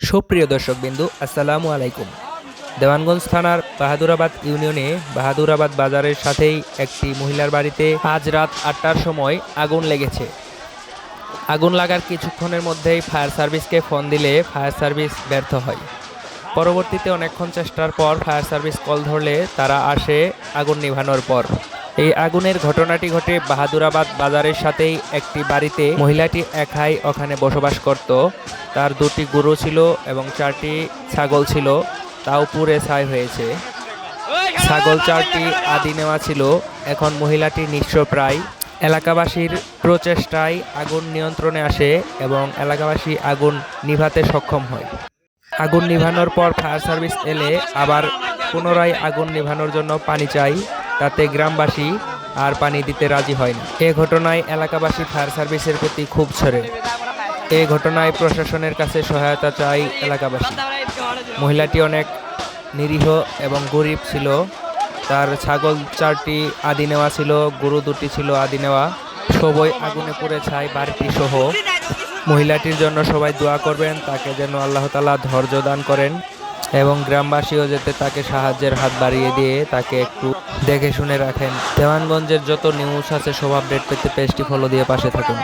সুপ্রিয় দর্শকবিন্দু, আসসালামু আলাইকুম। দেওয়ানগঞ্জ থানার বাহাদুরাবাদ ইউনিয়নে বাহাদুরাবাদ বাজারের সাথেই একটি মহিলার বাড়িতে আজ রাত আটটার সময় আগুন লেগেছে। আগুন লাগার কিছুক্ষণের মধ্যেই ফায়ার সার্ভিসকে ফোন দিলে ফায়ার সার্ভিস ব্যর্থ হয়। পরবর্তীতে অনেকক্ষণ চেষ্টার পর ফায়ার সার্ভিস কল ধরলে তারা আসে আগুন নিভানোর পর। এই আগুনের ঘটনাটি ঘটে বাহাদুরাবাদ বাজারের সাথেই একটি বাড়িতে মহিলাটি একাই ওখানে বসবাস করত। তার দুটি গরু ছিল এবং চারটি ছাগল ছিল, তাও পুড়ে ছাই হয়েছে। ছাগল চারটি আদি নেওয়া ছিল। এখন মহিলাটি নিঃস্ব প্রায় এলাকাবাসীর প্রচেষ্টায় আগুন নিয়ন্ত্রণে আসে এবং এলাকাবাসী আগুন নিভাতে সক্ষম হয়। আগুন নিভানোর পর ফায়ার সার্ভিস এলে আবার পুনরায় আগুন নিভানোর জন্য পানি চাই, তাতে গ্রামবাসী আর পানি দিতে রাজি হয়নি এ ঘটনায় এলাকাবাসী ফায়ার সার্ভিসের প্রতি খুব ছড়ে। এ ঘটনায় প্রশাসনের কাছে সহায়তা চাই এলাকাবাসী। মহিলাটি অনেক নিরীহ এবং গরিব ছিল। তার ছাগল চারটি আদি নেওয়া ছিল, গরু দুটি ছিল আদি নেওয়া। সবই আগুনে পড়ে ছাই বাড়িটি সহ। মহিলাটির জন্য সবাই দোয়া করবেন, তাকে যেন আল্লাহ তালা ধৈর্য দান করেন এবং গ্রামবাসীও যাতে তাকে সাহায্যের হাত বাড়িয়ে দিয়ে তাকে একটু দেখে শুনে রাখেন। দেওয়ানগঞ্জের যত নিউজ আছে, সব আপডেট পেতে পেজটি ফলো দিয়ে পাশে থাকুন।